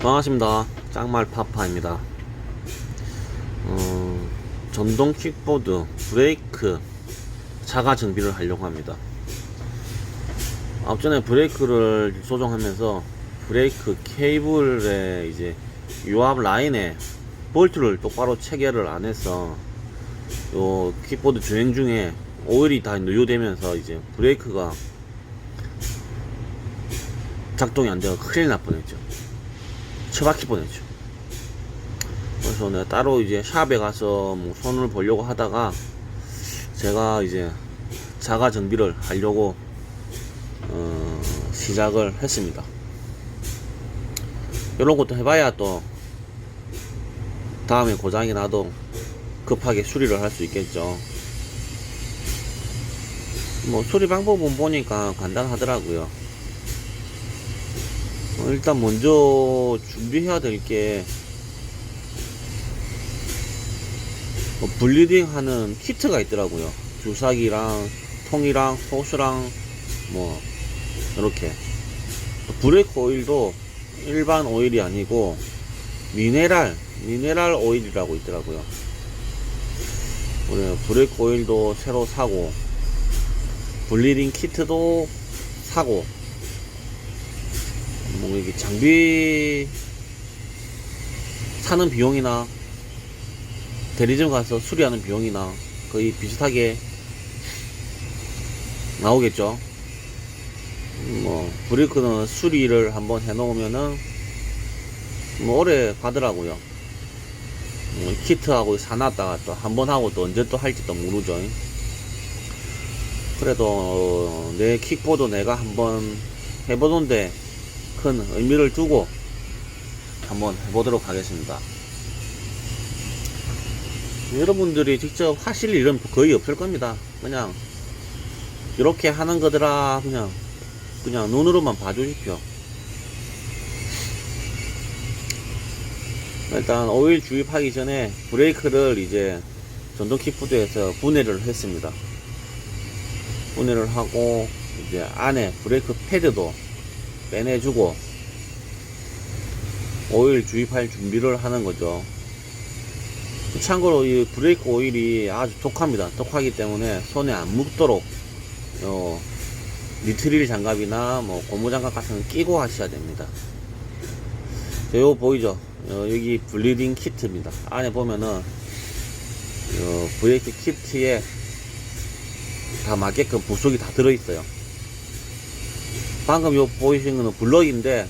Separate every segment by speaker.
Speaker 1: 반갑습니다. 짱말 파파입니다. 어, 전동 킥보드 브레이크 자가 정비를 하려고 합니다. 앞전에 브레이크를 조정하면서 브레이크 케이블에 이제 유압 라인에 볼트를 똑바로 체결을 안 해서 요 킥보드 주행 중에 오일이 다 누유되면서 이제 브레이크가 작동이 안 되고 큰일 날 뻔했죠. 처박힐 뻔했죠. 그래서 내가 따로 이제 샵에 가서 뭐 손을 보려고 하다가 제가 이제 자가 정비를 하려고 어, 시작을 했습니다. 이런 것도 해봐야 또 다음에 고장이 나도 급하게 수리를 할 수 있겠죠. 뭐 수리 방법은 보니까 간단하더라고요. 어, 일단 먼저 준비해야 될게뭐 분리딩 하는 키트가 있더라고요. 주사기랑 통이랑 호스랑 뭐 이렇게 브레이크 오일도 일반 오일이 아니고 미네랄 미네랄 오일이라고 있더라고요. 브레이크 오일도 새로 사고 분리딩 키트도 사고 뭐 이게 장비 사는 비용이나 대리점 가서 수리하는 비용이나 거의 비슷하게 나오겠죠. 뭐 브레이크는 수리를 한번 해놓으면은 뭐 오래 가더라고요. 뭐 키트하고 사놨다가 또 한 번 하고 또 언제 또 할지도 모르죠. 그래도 내 킥보드 내가 한번 해보던데 큰 의미를 두고 한번 해보도록 하겠습니다. 여러분들이 직접 하실 일은 거의 없을 겁니다. 그냥 이렇게 하는 거더라 그냥 그냥 눈으로만 봐주십시오. 일단 오일 주입하기 전에 브레이크를 이제 전동 킥보드에서 분해를 했습니다. 분해를 하고 이제 안에 브레이크 패드도 빼내주고 오일 주입할 준비를 하는 거죠. 참고로 이 브레이크 오일이 아주 독합니다. 독하기 때문에 손에 안 묻도록 요 니트릴 장갑이나 뭐 고무 장갑 같은 거 끼고 하셔야 됩니다. 자, 요거 보이죠? 어, 여기 블리딩 키트입니다. 안에 보면은 요 브레이크 키트에 다 맞게끔 부속이 다 들어있어요. 방금 요 보이시는 거는 블럭인데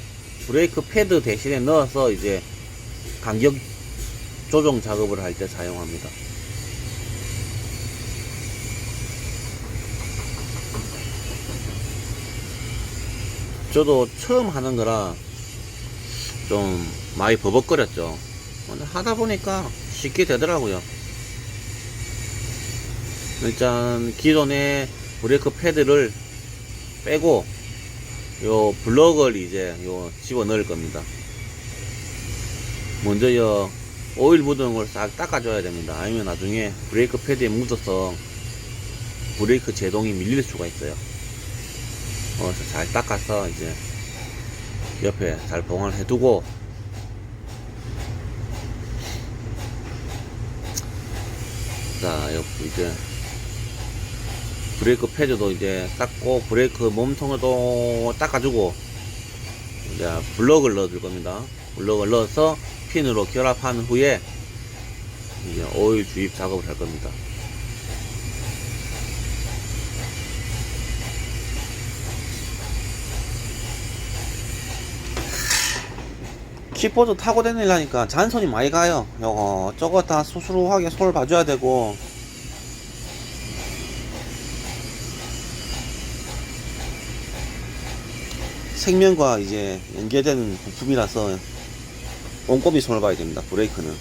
Speaker 1: 브레이크 패드 대신에 넣어서 이제 간격 조정 작업을 할 때 사용합니다. 저도 처음 하는 거라 좀 많이 버벅거렸죠. 하다 보니까 쉽게 되더라고요. 일단 기존의 브레이크 패드를 빼고 요 블럭을 이제 요 집어 넣을 겁니다. 먼저 요 오일 묻은 걸 싹 닦아줘야 됩니다. 아니면 나중에 브레이크 패드에 묻어서 브레이크 제동이 밀릴 수가 있어요. 어, 잘 닦아서 이제 옆에 잘 보관해 두고 자, 옆 이제 브레이크 패드도 이제 닦고 브레이크 몸통도 닦아주고 이제 블럭을 넣어줄 겁니다. 블럭을 넣어서 핀으로 결합한 후에 이제 오일 주입 작업을 할 겁니다. 킥보드 타고 다니려니까 잔손이 많이 가요. 요거 저거 다 수수루하게 손을 봐줘야 되고 생명과 이제 연계된 부품이라서 꼼꼼히 손을 봐야 됩니다. 브레이크는.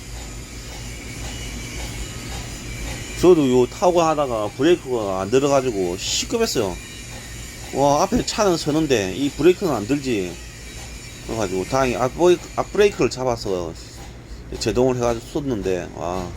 Speaker 1: 저도 요 타고 하다가 브레이크가 안 들어가지고 시급했어요. 와 앞에 차는 서는데 이 브레이크는 안 들지. 그래가지고 다행히 앞브레이크, 앞브레이크를 잡아서 제동을 해가지고 쏟는데 와